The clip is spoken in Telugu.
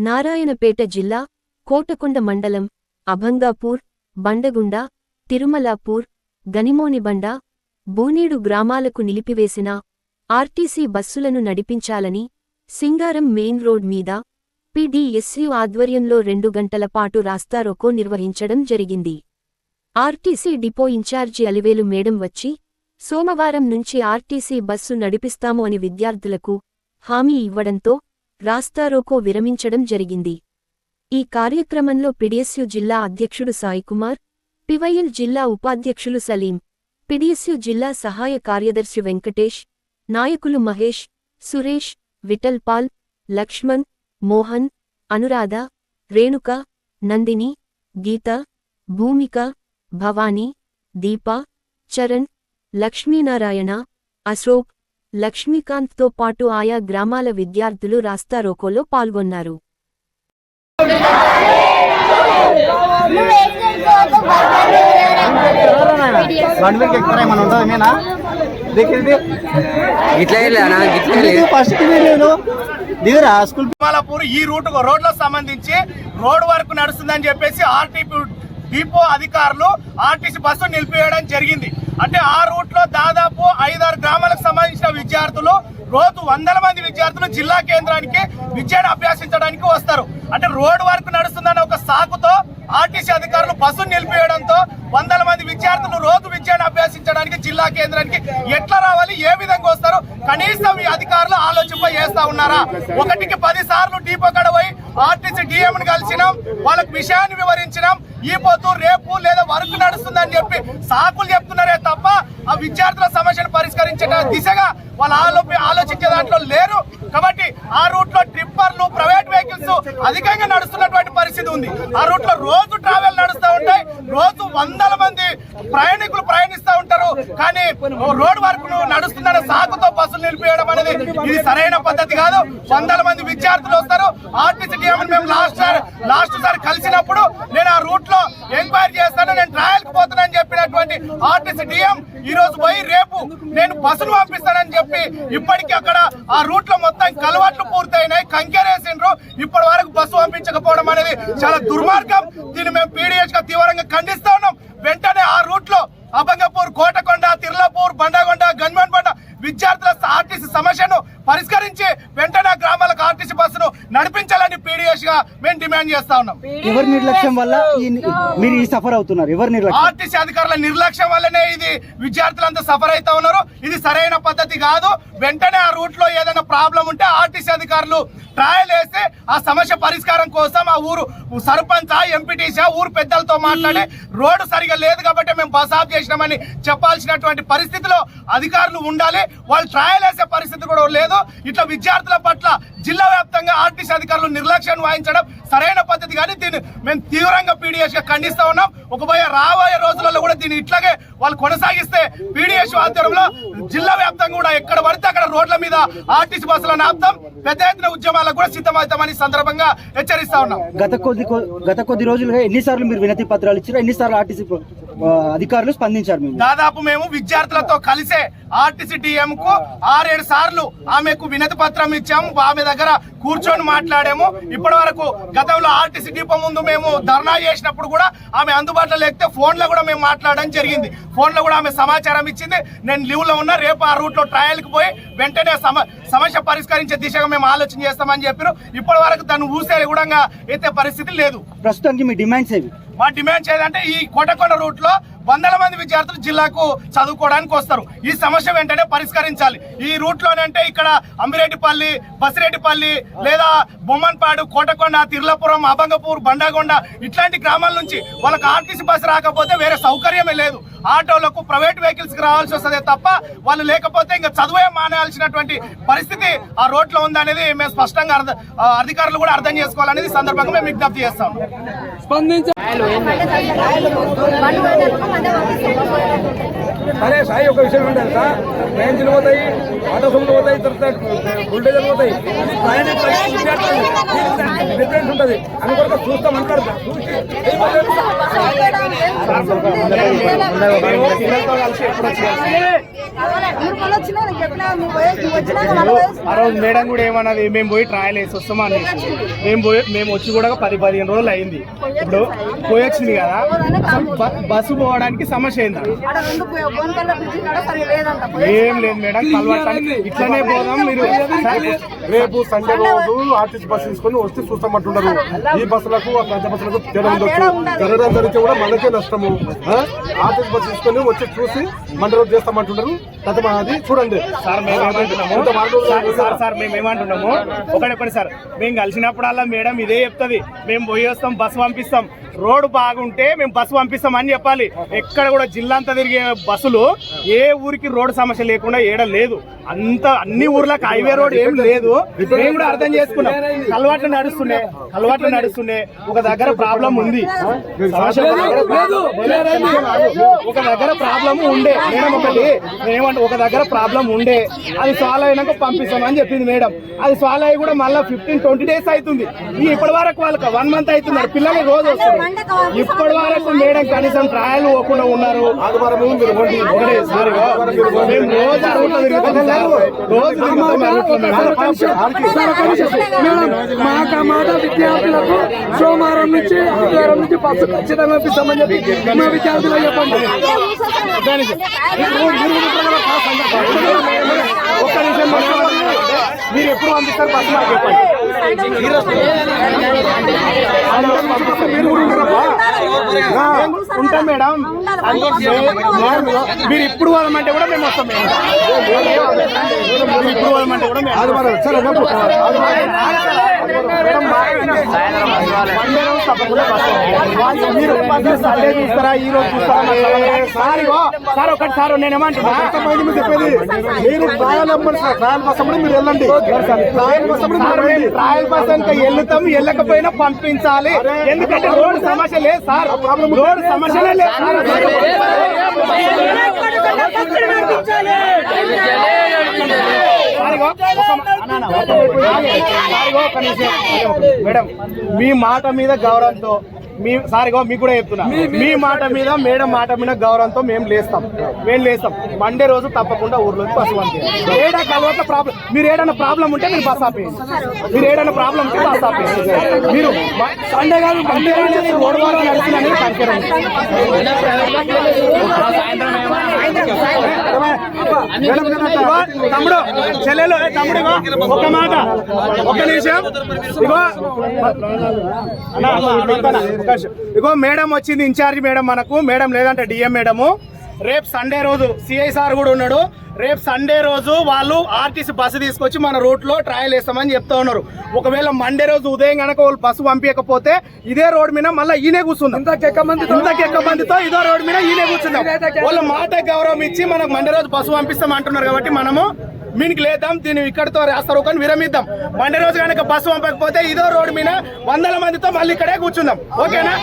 నారాయణపేట జిల్లా కోటకొండ మండలం అభంగాపూర్ బండగుండ తిరుమలాపూర్ గనిమోనిబండ బోనేడు గ్రామాలకు నిలిపివేసిన ఆర్టీసీ బస్సులను నడిపించాలని సింగారం మెయిన్ రోడ్ మీద పిడిఎస్యు ఆధ్వర్యంలో రెండు గంటల పాటు రాస్తారోకో నిర్వహించడం జరిగింది. RTC depot incharge Alivelu madam వచ్చి సోమవారం నుంచి ఆర్టీసీ బస్సు నడిపిస్తాము అని విద్యార్థులకు హామీ ఇవ్వడంతో రాస్తారోకో విరమించడం జరిగింది. ఈ కార్యక్రమంలో పిడిఎస్యు జిల్లా అధ్యక్షుడు సాయికుమార్ పివైఎల్ జిల్లా ఉపాధ్యక్షులు సలీం పిడిఎస్యు జిల్లా సహాయ కార్యదర్శి వెంకటేష్ నాయకులు మహేష్ సురేష్ విఠల్పాల్ లక్ష్మణ్ మోహన్ అనురాధ రేణుక నందిని గీత భూమిక భవానీ దీప చరణ్ లక్ష్మీనారాయణ అశోక్ లక్ష్మీకాంత్తో పాటు ఆయా గ్రామాల విద్యార్థులు రాస్తారోకోలో పాల్గొన్నారు. ఫస్ట్ నేను ఈ రూట్ రోడ్లకు సంబంధించి రోడ్ వర్క్ నడుస్తుందని చెప్పేసి ఆర్టీపీ డిపో అధికారులు ఆర్టీసీ బస్సు నిలిపివేయడం జరిగింది. అంటే ఆ రూట్లో దాదాపు ఐదారు గ్రామాలకు సంబంధించిన విద్యార్థులు రోజు వందల మంది విద్యార్థులు జిల్లా కేంద్రానికి విద్యను అభ్యసించడానికి వస్తారు. అంటే రోడ్ వర్క్ నడుస్తుందన్న ఒక సాకుతో ఆర్టీసీ అధికారులు బస్సు నిలిపివేయడంతో వందల మంది విద్యార్థులు రోజు విద్యను అభ్యసించడానికి జిల్లా కేంద్రానికి ఎట్లా రావాలి ఏ విధంగా వస్తారు కనీసం ఈ అధికారులు ఆలోచింప చేస్తా ఉన్నారా? ఒకటికి పది సార్లు డీపో కడ పోయి ఆర్టీసీ డిఎంను కలిసినాం వాళ్ళకు విషయాన్ని వివరించినాం ఈ పొద్దు రేపు లేదా వర్క్ నడుస్తుందని చెప్పి సాకులు చెప్తున్నారే తప్ప ఆ విద్యార్థుల సమస్యను పరిష్కరించే దిశగా వాళ్ళు ఆలోపి ఆలోచించే దాంట్లో లేరు. కాబట్టి ఆ రూట్లో ట్రిప్పర్లు ప్రైవేట్ వెహికల్స్ అధికంగా నడుస్తున్నటువంటి పరిస్థితి ఉంది. ఆ రూట్లో రోజు ట్రావెల్ నడుస్తూ ఉంటాయి. రోజు వందల మంది ప్రయాణికులు ప్రయాణిస్తూ ఉంటారు. కానీ రోడ్ వర్క్ నడుస్తుందనే సాకుతో బస్సులు నిలిపేయడం అనేది ఇది సరైన పద్ధతి కాదు. వందల మంది విద్యార్థులు వస్తారు. ఆర్టీసీ మేము లాస్ట్ సార్ లాస్ట్ సార్ కలిసినప్పుడు నేను ఆ రూట్లో ఎంక్వైరీ చేస్తాను నేను ట్రయల్కు పోతానని చెప్పినటువంటి ఆర్టీసీ డిఎం ఈ రోజు పోయి రేపు నేను బస్సులు పంపిస్తానని చెప్పి ఇప్పటికీ అక్కడ ఆ రూట్లో మొత్తం కలవాట్లు పూర్తయినాయి కంకెరేసిండ్రు. ఇప్పటి వరకు బస్సు పంపించకపోవడం అనేది చాలా దుర్మార్గం. దీన్ని మేము పీడిఎస్గా తీవ్రంగా ఖండిస్తా ఉన్నాం. వెంటనే ఆ రూట్లో అభంగపూర్ కోటకొండ తిర్లాపూర్ బండగొండ గన్మన్ బండ విద్యార్థుల ఆర్టీసీ సమస్యను పరిష్కరించి వెంటనే గ్రామాలకు ఆర్టీసీ బస్సును నడిపించాలని పీడిఎస్గా మేము డిమాండ్ చేస్తా ఉన్నాం. ఎవరి నిర్లక్ష్యం వల్ల మీరు ఈ సఫర్ అవుతున్నారు? ఎవరి నిర్లక్ష్యం? ఆర్టీసీ అధికారుల నిర్లక్ష్యం వల్లనే ఇది విద్యార్థులంతా సఫర్ అవుతా ఉన్నారు. ఇది సరైన పద్ధతి కాదు. వెంటనే ఆ రూట్లో ఏదైనా ప్రాబ్లం ఉంటే ఆర్టీసీ అధికారులు ట్రయల్ వేస్తే ఆ సమస్య పరిష్కారం కోసం ఆ ఊరు సర్పంచ్ ఎంపీటీసీ ఊరు పెద్దలతో మాట్లాడి రోడ్డు సరిగా లేదు కాబట్టి మేము బస్ ఆఫ్ చేసినామని చెప్పాల్సినటువంటి పరిస్థితిలో అధికారులు ఉండాలి. వాళ్ళు ట్రయల్ వేసే పరిస్థితి కూడా లేదు. ఇట్లా విద్యార్థుల పట్ల జిల్లా వ్యాప్తంగా ఆర్టీసీ అధికారులు నిర్లక్ష్యం వహించడం సరైన పద్ధతి కానీ దీన్ని మేము తీవ్రంగా పీడిఎస్గా ఖండిస్తా ఉన్నాం. ఒకబోయే రాబోయే రోజులలో కూడా దీన్ని ఇట్లాగే వాళ్ళు కొనసాగిస్తే పీడిఎస్ ఆధ్వర్యంలో జిల్లా వ్యాప్తంగా కూడా ఎక్కడ పడితే అక్కడ రోడ్ల మీద ఆర్టీసీ బస్సులను ఆపుతాం. పెద్ద ఎత్తున ఉద్యమాలకు కూడా సిద్ధమవుతామని సందర్భంగా హెచ్చరిస్తా ఉన్నాం. గత కొద్ది గత కొద్ది రోజులుగా ఎన్నిసార్లు మీరు వినతి పత్రాలు ఇచ్చారు? ఎన్నిసార్లు ఆర్టీసీ అధికారులు స్పందించారు మేము. దాదాపు మేము విద్యార్థులతో కలిసే ఆర్టీసీ డిఎం కు ఆరేడు సార్లు ఆమెకు వినతి పత్రం ఇచ్చాము ఆమె దగ్గర కూర్చొని మాట్లాడాము. ఇప్పటి వరకు గతంలో ఆర్టీసీ డిపో ముందు మేము ధర్నా చేసినప్పుడు కూడా ఆమె అందుబాటులో లేకపోతే ఫోన్లో కూడా మేము మాట్లాడడం జరిగింది. ఫోన్లో కూడా ఆమె సమాచారం ఇచ్చింది. నేను లీవ్లో ఉన్నా రేపు ఆ రూట్లో ట్రయల్కి పోయి వెంటనే సమ- సమస్య పరిష్కరించే దిశగా మేము ఆలోచన చేస్తామని చెప్పారు. ఇప్పటి వరకు తను ఊసే కూడా అయితే పరిస్థితి లేదు. ప్రస్తుతానికి మీ డిమాండ్స్ ఏవి? మా డిమాండ్ చేయాలంటే ఈ కోటకొండ రూట్లో వందల మంది విద్యార్థులు జిల్లాకు చదువుకోవడానికి వస్తారు ఈ సమస్య వెంటనే పరిష్కరించాలి ఈ రూట్లోనే అంటే ఇక్కడ అమ్మిరెడ్డిపల్లి బసిరెడ్డిపల్లి లేదా బొమ్మన్పాడు కోటకొండ తిర్లపురం అభంగపూర్ బండగొండ ఇట్లాంటి గ్రామాల నుంచి వాళ్ళకి ఆర్టీసీ బస్సు రాకపోతే వేరే సౌకర్యమే లేదు ఆటోలకు ప్రైవేట్ వెహికల్స్కి రావాల్సి వస్తుంది తప్ప వాళ్ళు లేకపోతే ఇంకా చదువే మానేయాల్సినటువంటి పరిస్థితి ఆ రోడ్లో ఉందనేది మేము స్పష్టంగా అధికారులు కూడా అర్థం చేసుకోవాలనేది సందర్భంగా మేము విజ్ఞప్తి చేస్తాం బండి అరే సాయి ఒక విషయం ఏంటంటే సార్. ట్రైన్లు పోతాయి ఆటో ఆటోసులు పోతాయి తర్వాత బుల్డేజర్లు పోతాయి. డిఫరెన్స్ ఉంటుంది. అని కూడా చూస్తాం అంటారు చూసి ఆ రోజు మేడం కూడా ఏమన్నది మేము పోయి ట్రయల్ వేసి వస్తామా అని మేము పోయి మేము వచ్చి కూడా పది పదిహేను రోజులు అయింది. ఇప్పుడు పోయి వచ్చింది కదా బస్సు పోవడం బస్సు పోవడానికి సమస్య పోయి- ఏం లేదు మేడం కలవటానికి ఇట్లనే పోదాం మీరు రేపు సండే రోజు ఆర్టీసీ బస్సు తీసుకొని వస్తే చూస్తామంటున్నారు ఈ బస్సులకు ఆ పెద్ద బస్సులకు తేడా ఉండొచ్చు. జరగడం జరిగితే కూడా మనకే నష్టము? ఆర్టీసీ బస్సు తీసుకొని వచ్చి చూసి మండే రోజు చేస్తామంటున్నారు గత అది చూడండి. సార్ సార్, సార్ మేము ఏమంటున్నాము? ఒకటి సార్ మేము కలిసినప్పుడల్లా మేడం ఇదే చెప్తుంది. మేము పోయి వస్తాం బస్సు పంపిస్తాం. రోడ్డు బాగుంటే మేము బస్సు పంపిస్తామని చెప్పాలి. ఎక్కడ కూడా జిల్లా అంతా తిరిగే బస్సులు ఏ ఊరికి రోడ్డు సమస్య లేకుండా ఏడ లేదు. అంత అన్ని ఊర్లకు హైవే రోడ్ ఏం లేదు. మేము కూడా అర్థం చేసుకున్నాం. కలవాట్లు నడుస్తున్నాయి కలవాట్లు నడుస్తున్నాయి ఒక దగ్గర ప్రాబ్లం ఉంది. ఒక దగ్గర ప్రాబ్లం ఉండే. మేడం ఒకటి నేనేమంటే ఒక దగ్గర ప్రాబ్లం ఉండే. అది సాల్వ్ అయినాక పంపిస్తామని చెప్పింది మేడం. అది సాల్వ్ అయ్యి కూడా మళ్ళీ ఫిఫ్టీన్ ట్వంటీ డేస్ అవుతుంది. ఇప్పటి వరకు వాళ్ళకి వన్ మంత్ అవుతున్నారు. పిల్లలు రోజు వస్తారు. ఇప్పటి వరకు మేడం కనీసం ట్రయల్ పోకుండా ఉన్నారు మాట మాట విద్యార్థులకు సోమవారం నుంచి ఆదివారం నుంచి బస్సు ఖచ్చితంగా ఇప్పిస్తామని చెప్పి మా విద్యార్థులకు చెప్పండి పాస్ ఒక్క నిమిషం. మీరు ఎప్పుడు పంపిస్తారు బస్సు మాకు చెప్పండి ఉంటాం మేడం మీరు ఇప్పుడు వాళ్ళమంటే కూడా మేము వస్తాం మేడం మీరు ఇప్పుడు వాళ్ళమంటే కూడా మేము ఆదివారం తప్పకుండా వాళ్ళు మీరు సండే చూస్తారా ఈ రోజు చూస్తారా సార్ ఒకటి సార్ నేను ఏమంటున్నా మీరు చెప్పేది మీరు ట్రయల్ సార్ ట్రయల్ బస్ అప్పుడు మీరు వెళ్ళండి ట్రయల్ బస్ అప్పుడు ట్రయల్ బస్ వెళ్తాం వెళ్ళకపోయినా పంపించాలి ఎందుకంటే రోడ్డు సమస్య లేదు సార్ రోడ్డు సమస్య లేదు మేడం మీ మాట మీద గౌరవంతో మీ సారిగో మీకు కూడా చెప్తున్నా. మీ మాట మీద మేడం మాట మీద గౌరవంతో మేము లేస్తాం. మేము లేస్తాం. మండే రోజు తప్పకుండా ఊర్లోకి బస్సు పంపించాలి ఏడా కలవట్ల ప్రాబ్లం మీరు ఏదైనా ప్రాబ్లం ఉంటే మీరు బస్ ఆపేయండి. మీరు ఏదైనా ప్రాబ్లం ఉంటే బస్ ఆపేయండి. మీరు సండే కాదు మండే కనిపించండి తమ్ముడు చెల్లెలు తమ్ముడు ఒక మాట ఒక నిమిషం ఇగో ఇగో మేడం వచ్చింది ఇన్ఛార్జ్ మేడం మనకు మేడం లేదంటే డిఎం మేడము రేపు సండే రోజు సిఐ సార్ కూడా ఉన్నాడు. రేపు సండే రోజు వాళ్ళు ఆర్టీసీ బస్సు తీసుకొచ్చి మన రూట్లో ట్రయల్ వేస్తామని చెప్తా ఉన్నారు. ఒకవేళ మండే రోజు ఉదయం గనక వాళ్ళు బస్సు పంపించకపోతే ఇదే రోడ్ మీద మళ్ళీ ఈయనే కూర్చుందాం. ఇంతకెక్క మంది ఇంతకెక్క మందితో ఇదో రోడ్ మీద ఈయనే కూర్చుందాం. వాళ్ళ మాట గౌరవం ఇచ్చి మనకు మండే రోజు బస్సు పంపిస్తాం అంటున్నారు కాబట్టి మనము మీనికి లేదాం దీన్ని ఇక్కడితో రాస్తారు కానీ విరమిద్దాం. మండే రోజు కనుక బస్సు పంపకపోతే ఇదో రోడ్ మీద వందల మందితో మళ్ళీ ఇక్కడే కూర్చుందాం. ఓకేనా?